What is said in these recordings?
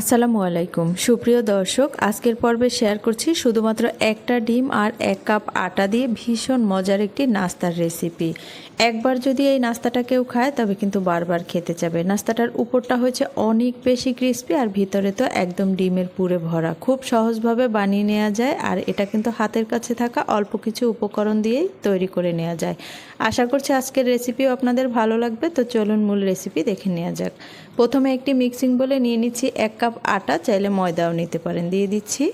আসসালামু আলাইকুম। সুপ্রিয় দর্শক, আজকের পর্বে শেয়ার করছি শুধুমাত্র একটা ডিম আর এক কাপ আটা দিয়ে ভীষণ মজার একটি নাস্তার রেসিপি একবার যদি এই নাস্তাটা কেউ খায়, তবে কিন্তু বারবার খেতে যাবে নাস্তাটার উপরটা হয়েছে অনেক বেশি ক্রিস্পি আর ভিতরে তো একদম ডিমের পুরে ভরা। খুব সহজভাবে বানিয়ে নেওয়া যায় আর এটা কিন্তু হাতের কাছে থাকা অল্প কিছু উপকরণ দিয়েই তৈরি করে নেওয়া যায়। আশা করছি আজকের রেসিপিও আপনাদের ভালো লাগবে, তো চলুন মূল রেসিপি দেখে নেওয়া যাক। প্রথমে একটি মিক্সিং বলে নিয়ে নিচ্ছি এক কাপ আটা, চাইলে ময়দাও নিতে পারেন। দিয়ে দিচ্ছি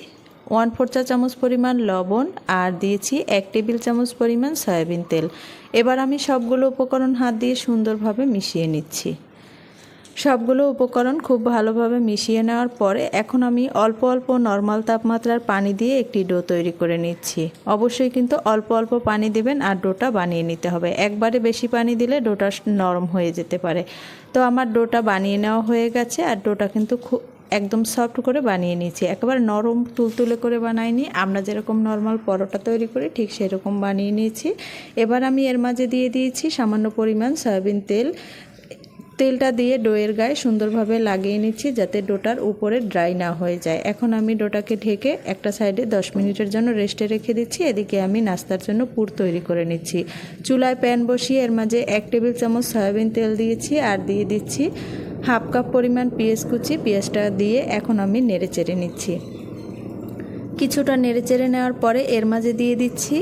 ওয়ান ফোর চা চামচ পরিমাণ লবণ আর দিয়েছি এক টেবিল চামচ পরিমাণ সয়াবিন তেল। এবার আমি সবগুলো উপকরণ হাত দিয়ে সুন্দরভাবে মিশিয়ে নিচ্ছি। সবগুলো উপকরণ খুব ভালোভাবে মিশিয়ে নেওয়ার পরে এখন আমি অল্প অল্প নর্মাল তাপমাত্রার পানি দিয়ে একটি ডো তৈরি করে নিচ্ছি। অবশ্যই কিন্তু অল্প অল্প পানি দেবেন আর ডোটা বানিয়ে নিতে হবে। একবারে বেশি পানি দিলে ডোটা নরম হয়ে যেতে পারে। তো আমার ডোটা বানিয়ে নেওয়া হয়ে গেছে আর ডোটা কিন্তু খুব একদম সফট করে বানিয়ে নিয়েছি একেবারে নরম তুলতুলে করে বানাইনি। আমরা যেরকম নর্মাল পরোটা তৈরি করি, ঠিক সেরকম বানিয়ে নিয়েছি। এবার আমি এর মাঝে দিয়ে দিয়েছি সামান্য পরিমাণ সয়াবিন তেল। তেলটা দিয়ে ডোয়ের গায়ে সুন্দরভাবে লাগিয়ে নিচ্ছি যাতে ডোটার উপরে ড্রাই না হয়ে যায়। এখন আমি ডোটাকে ঢেকে একটা সাইডে 10 মিনিটের জন্য রেস্টে রেখে দিচ্ছি। এদিকে আমি নাস্তার জন্য পুর তৈরি করে নিচ্ছি। চুলায় প্যান বসিয়ে এর মাঝে এক টেবিল চামচ সয়াবিন তেল দিয়েছি আর দিয়ে দিচ্ছি হাফ কাপ পরিমাণ পেঁয়াজ কুচি। পেঁয়াজটা দিয়ে এখন আমি নেড়ে চেড়ে নিচ্ছি। কিছুটা নেড়ে চেড়ে নেওয়ার পরে এর মাঝে দিয়ে দিচ্ছি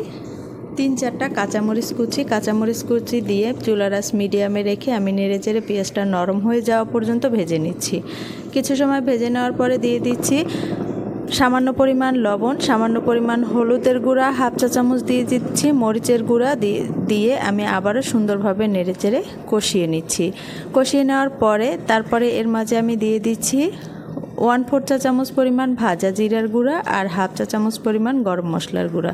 তিন চারটা কাঁচামরিচ কুচি কাঁচামরিচ কুচি দিয়ে চুলারাস মিডিয়ামে রেখে আমি নেড়ে চেড়ে পেঁয়াজটা নরম হয়ে যাওয়া পর্যন্ত ভেজে নিচ্ছি। কিছু সময় ভেজে নেওয়ার পরে দিয়ে দিচ্ছি সামান্য পরিমাণ লবণ, সামান্য পরিমাণ হলুদের গুঁড়া, হাফ চা চামচ দিয়ে দিচ্ছি মরিচের গুঁড়া দিয়ে দিয়ে আমি আবারও সুন্দরভাবে নেড়ে চেড়ে কষিয়ে নিচ্ছি। কষিয়ে নেওয়ার পরে তারপরে এর মাঝে আমি দিয়ে দিচ্ছি ওয়ান ফোর চা চামচ পরিমাণ ভাজা জিরার গুঁড়া আর হাফ চা চামচ পরিমাণ গরম মশলার গুঁড়া।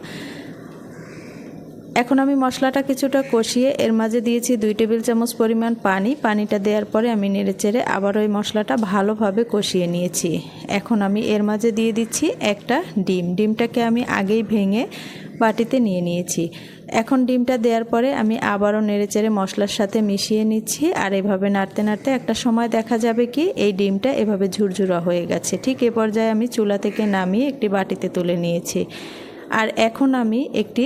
এখন আমি মশলাটা কিছুটা কষিয়ে এর মাঝে দিয়েছি দুই টেবিল চামচ পরিমাণ পানি। পানিটা দেওয়ার পরে আমি নেড়ে চেড়ে আবার ওই মশলাটা ভালোভাবে কষিয়ে নিয়েছি। এখন আমি এর মাঝে দিয়ে দিচ্ছি একটা ডিম। ডিমটাকে আমি আগেই ভেঙে বাটিতে নিয়ে নিয়েছি। এখন ডিমটা দেওয়ার পরে আমি আবারও নেড়েচেড়ে মশলার সাথে মিশিয়ে নিচ্ছি। আর এভাবে নাড়তে নাড়তে একটা সময় দেখা যাবে কি, এই ডিমটা এভাবে ঝুরঝুরা হয়ে গেছে। ঠিক এ পর্যায়ে আমি চুলা থেকে নামিয়ে একটি বাটিতে তুলে নিয়েছি। আর এখন আমি একটি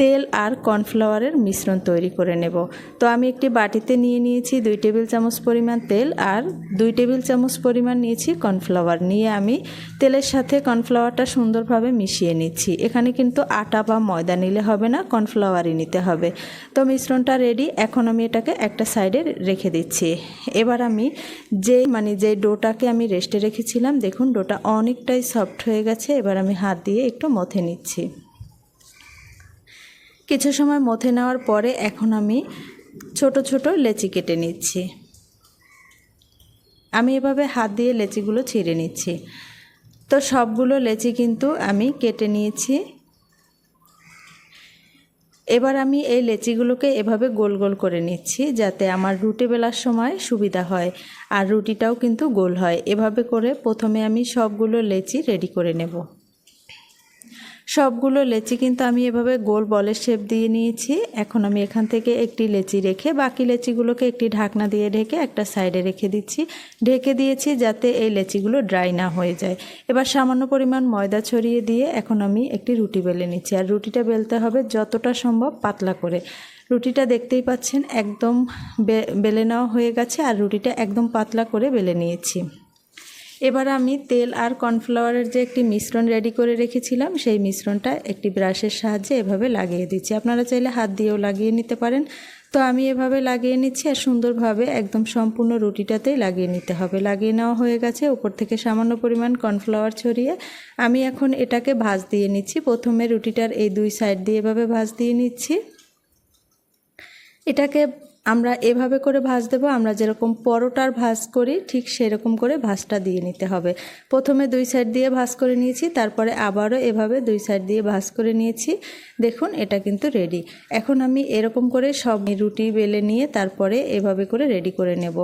তেল আর কর্নফ্লাওয়ারের মিশ্রণ তৈরি করে নেব। তো আমি একটি বাটিতে নিয়ে নিয়েছি দুই টেবিল চামচ পরিমাণ তেল আর দুই টেবিল চামচ পরিমাণ নিয়েছি কর্নফ্লাওয়ার। নিয়ে আমি তেলের সাথে কর্নফ্লাওয়ারটা সুন্দরভাবে মিশিয়ে নিচ্ছি। এখানে কিন্তু আটা বা ময়দা নিলে হবে না, কর্নফ্লাওয়ারই নিতে হবে। তো মিশ্রণটা রেডি এখন আমি এটাকে একটা সাইডে রেখে দিচ্ছি। এবার আমি যে মানে যে ডোটাকে আমি রেস্টে রেখেছিলাম, দেখুন ডোটা অনেকটাই সফট হয়ে গেছে। এবার আমি হাত দিয়ে একটু মথে নিচ্ছি। কিছু সময় মথে নেওয়ার পরে এখন আমি ছোট ছোট লেচি কেটে নিচ্ছি। আমি এভাবে হাত দিয়ে লেচিগুলো ছিঁড়ে নিচ্ছি। তো সবগুলো লেচি কিন্তু আমি কেটে নিয়েছি। এবার আমি এই লেচিগুলোকে এভাবে গোল গোল করে নিচ্ছি যাতে আমার রুটি বেলার সময় সুবিধা হয় আর রুটিটাও কিন্তু গোল হয়। এভাবে করে প্রথমে আমি সবগুলো লেচি রেডি করে নেব। সবগুলো লেচি কিন্তু আমি এভাবে গোল বলের শেপ দিয়ে নিয়েছি। এখন আমি এখান থেকে একটি লেচি রেখে, বাকি লেচিগুলোকে একটি ঢাকনা দিয়ে ঢেকে একটা সাইডে রেখে দিচ্ছি। ঢেকে দিয়েছি যাতে এই লেচিগুলো ড্রাই না হয়ে যায়। এবার সামান্য পরিমাণ ময়দা ছড়িয়ে দিয়ে এখন আমি একটি রুটি বেলে নিচ্ছি। আর রুটিটা বেলতে হবে যতটা সম্ভব পাতলা করে। রুটিটা দেখতেই পাচ্ছেন একদম বেলে নেওয়া হয়ে গেছে। আর রুটিটা একদম পাতলা করে বেলে নিয়েছি। এবার আমি তেল আর কর্নফ্লাওয়ারের যে একটি মিশ্রণ রেডি করে রেখেছিলাম, সেই মিশ্রণটা একটি ব্রাশের সাহায্যে এভাবে লাগিয়ে দিচ্ছি। আপনারা চাইলে হাত দিয়েও লাগিয়ে নিতে পারেন। তো আমি এভাবে লাগিয়ে নিচ্ছি আর সুন্দরভাবে একদম সম্পূর্ণ রুটিটাতেই লাগিয়ে নিতে হবে। লাগিয়ে নেওয়া হয়ে গেছে, উপর থেকে সামান্য পরিমাণ কর্নফ্লাওয়ার ছড়িয়ে আমি এখন এটাকে ভাজ দিয়ে নিচ্ছি। প্রথমে রুটিটার এই দুই সাইড দিয়ে এভাবে ভাজ দিয়ে নিচ্ছি। এটাকে আমরা এভাবে করে ভাজ দেবো, আমরা যেরকম পরোটার ভাজ করি, ঠিক সেরকম করে ভাজটা দিয়ে নিতে হবে। প্রথমে দুই সাইড দিয়ে ভাজ করে নিয়েছি, তারপরে আবারও এভাবে দুই সাইড দিয়ে ভাজ করে নিয়েছি। দেখুন, এটা কিন্তু রেডি এখন আমি এরকম করে সব রুটি বেলে নিয়ে তারপরে এভাবে করে রেডি করে নেব।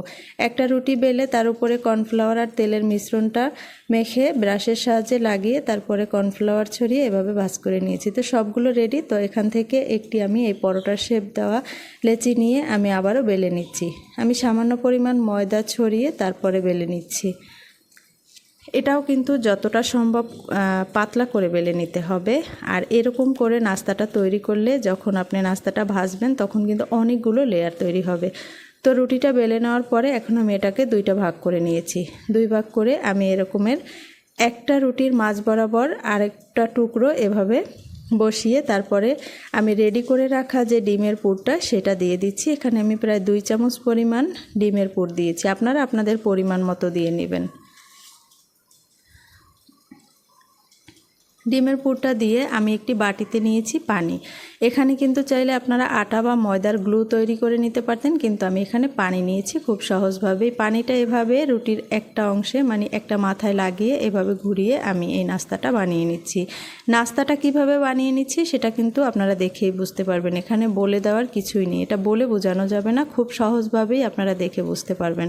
একটা রুটি বেলে তার উপরে কর্নফ্লাওয়ার আর তেলের মিশ্রণটা মেখে ব্রাশের সাহায্যে লাগিয়ে তারপরে কর্নফ্লাওয়ার ছড়িয়ে এভাবে ভাজ করে নিয়েছি। তো সবগুলো রেডি তো এখান থেকে একটি আমি এই পরোটার শেপ দেওয়া লেচি নিয়ে আমি আমি আবারও বেলে নিচ্ছি। আমি সামান্য পরিমাণ ময়দা ছড়িয়ে তারপরে বেলে নিচ্ছি। এটাও কিন্তু যতটা সম্ভব পাতলা করে বেলে নিতে হবে। আর এরকম করে নাস্তাটা তৈরি করলে যখন আপনি নাস্তাটা ভাজবেন, তখন কিন্তু অনেকগুলো লেয়ার তৈরি হবে। তো রুটিটা বেলে নেওয়ার পরে এখন আমি এটাকে দুইটা ভাগ করে নিয়েছি। দুই ভাগ করে আমি এরকমের একটা রুটির মাঝ বরাবর আরেকটা টুকরো এভাবে বসিয়ে তারপরে আমি রেডি করে রাখা যে ডিমের পুরটা সেটা দিয়ে দিচ্ছি। এখানে আমি প্রায় দুই চামচ পরিমাণ ডিমের পুর দিয়েছি। আপনারা আপনাদের পরিমাণ মতো দিয়ে নেবেন। ডিমের পুরটা দিয়ে আমি একটি বাটিতে নিয়েছি পানি। এখানে কিন্তু চাইলে আপনারা আটা বা ময়দার গ্লু তৈরি করে নিতে পারতেন, কিন্তু আমি এখানে পানি নিয়েছি খুব সহজভাবেই পানিটা এভাবে রুটির একটা অংশে মানে একটা মাথায় লাগিয়ে এভাবে ঘুরিয়ে আমি এই নাস্তাটা বানিয়ে নিচ্ছি। নাস্তাটা কীভাবে বানিয়ে নিচ্ছি সেটা কিন্তু আপনারা দেখেই বুঝতে পারবেন। এখানে বলে দেওয়ার কিছুই নেই। এটা বলে বোঝানো যাবে না, খুব সহজভাবেই আপনারা দেখে বুঝতে পারবেন।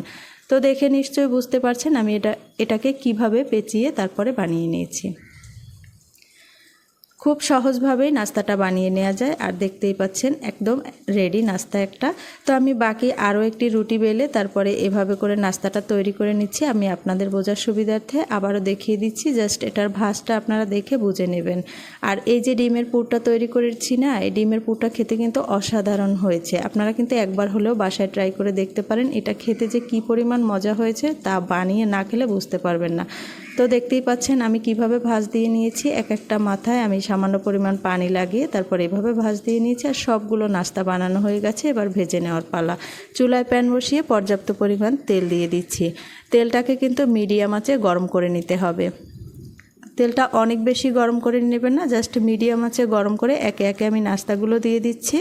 তো দেখে নিশ্চয়ই বুঝতে পারছেন, আমি এটা, এটাকে কীভাবে পেঁচিয়ে তারপরে বানিয়ে নিয়েছি। খুব সহজভাবেই নাস্তাটা বানিয়ে নেওয়া যায় আর দেখতেই পাচ্ছেন একদম রেডি নাস্তা একটা। তো আমি বাকি আরও একটি রুটি বেলে তারপরে এভাবে করে নাস্তাটা তৈরি করে নিচ্ছি। আমি আপনাদের বোঝার সুবিধার্থে আবারও দেখিয়ে দিচ্ছি, জাস্ট এটার ভাঁজটা আপনারা দেখে বুঝে নেবেন। আর এই যে ডিমের পুরটা তৈরি করেছি না, এই ডিমের পুরটা খেতে কিন্তু অসাধারণ হয়েছে। আপনারা কিন্তু একবার হলেও বাসায় ট্রাই করে দেখতে পারেন, এটা খেতে যে কি পরিমাণ মজা হয়েছে তা বানিয়ে না খেলে বুঝতে পারবেন না। তো দেখতেই পাচ্ছেন, আমি কীভাবে ভাঁজ দিয়ে নিয়েছি। এক একটা মাথায় আমি সামান্য পরিমাণ পানি লাগিয়ে তারপর এভাবে ভাঁজ দিয়ে নিয়েছি আর সবগুলো নাস্তা বানানো হয়ে গেছে। এবার ভেজে নেওয়ার পালা। চুলায় প্যান বসিয়ে পর্যাপ্ত পরিমাণ তেল দিয়ে দিচ্ছি। তেলটাকে কিন্তু মিডিয়াম আঁচে গরম করে নিতে হবে। তেলটা অনেক বেশি গরম করে নেবেন না, জাস্ট মিডিয়াম আছে গরম করে একে একে আমি নাস্তাগুলো দিয়ে দিচ্ছি।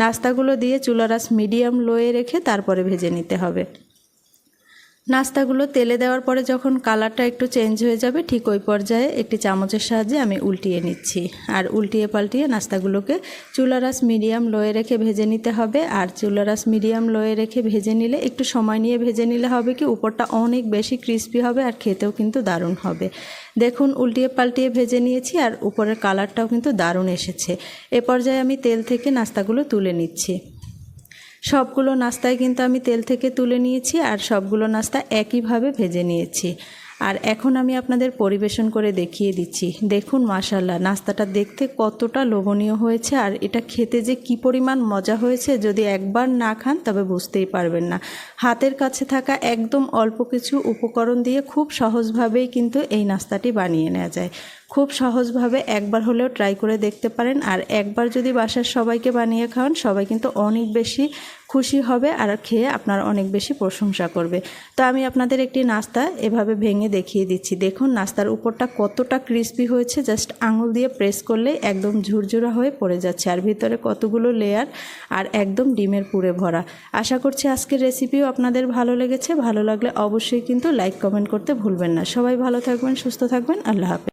নাস্তাগুলো দিয়ে চুলার আঁচ মিডিয়াম লোয়ে রেখে তারপরে ভেজে নিতে হবে। নাস্তাগুলো তেলে দেওয়ার পরে যখন কালারটা একটু চেঞ্জ হয়ে যাবে, ঠিক ওই পর্যায়ে একটি চামচের সাহায্যে আমি উল্টিয়ে নিচ্ছি। আর উল্টিয়ে পাল্টিয়ে নাস্তাগুলোকে চুলারাস মিডিয়াম লোয়ে রেখে ভেজে নিতে হবে। আর চুলারাস মিডিয়াম লোয়ে রেখে ভেজে নিলে একটু সময় নিয়ে ভেজে নিলে হবে কি, উপরটা অনেক বেশি ক্রিস্পি হবে আর খেতেও কিন্তু দারুণ হবে। দেখুন, উল্টিয়ে পাল্টিয়ে ভেজে নিয়েছি আর উপরের কালারটাও কিন্তু দারুণ এসেছে। এ পর্যায়ে আমি তেল থেকে নাস্তাগুলো তুলে নিচ্ছি। সবগুলো নাস্তায় কিন্তু আমি তেল থেকে তুলে নিয়েছি আর সবগুলো নাস্তা একইভাবে ভেজে নিয়েছি। আর এখন আমি আপনাদের পরিবেশন করে দেখিয়ে দিচ্ছি। দেখুন মাশাল্লাহ নাস্তাটা দেখতে কতটা লোভনীয় হয়েছে আর এটা খেতে যে কি পরিমাণ মজা হয়েছে যদি একবার না খান, তবে বুঝতেই পারবেন না। হাতের কাছে থাকা একদম অল্প কিছু উপকরণ দিয়ে খুব সহজভাবেই কিন্তু এই নাস্তাটি বানিয়ে নেওয়া যায়। খুব সহজভাবে একবার হলেও ট্রাই করে দেখতে পারেন আর একবার যদি বাসার সবাইকে বানিয়ে খাওয়ান, সবাই কিন্তু অনেক বেশি খুশি হবে আর খেয়ে আপনার অনেক বেশি প্রশংসা করবে। তো আমি আপনাদের একটি নাস্তা এভাবে ভেঙে দেখিয়ে দিচ্ছি। দেখুন, নাস্তার উপরটা কতটা ক্রিস্পি হয়েছে জাস্ট আঙুল দিয়ে প্রেস করলে একদম ঝুরঝুরা হয়ে পড়ে যাচ্ছে। আর ভিতরে কতগুলো লেয়ার আর একদম ডিমের পুরে ভরা। আশা করছি আজকের রেসিপিও আপনাদের ভালো লেগেছে। ভালো লাগলে অবশ্যই কিন্তু লাইক কমেন্ট করতে ভুলবেন না। সবাই ভালো থাকবেন, সুস্থ থাকবেন। আল্লাহ হাফেজ।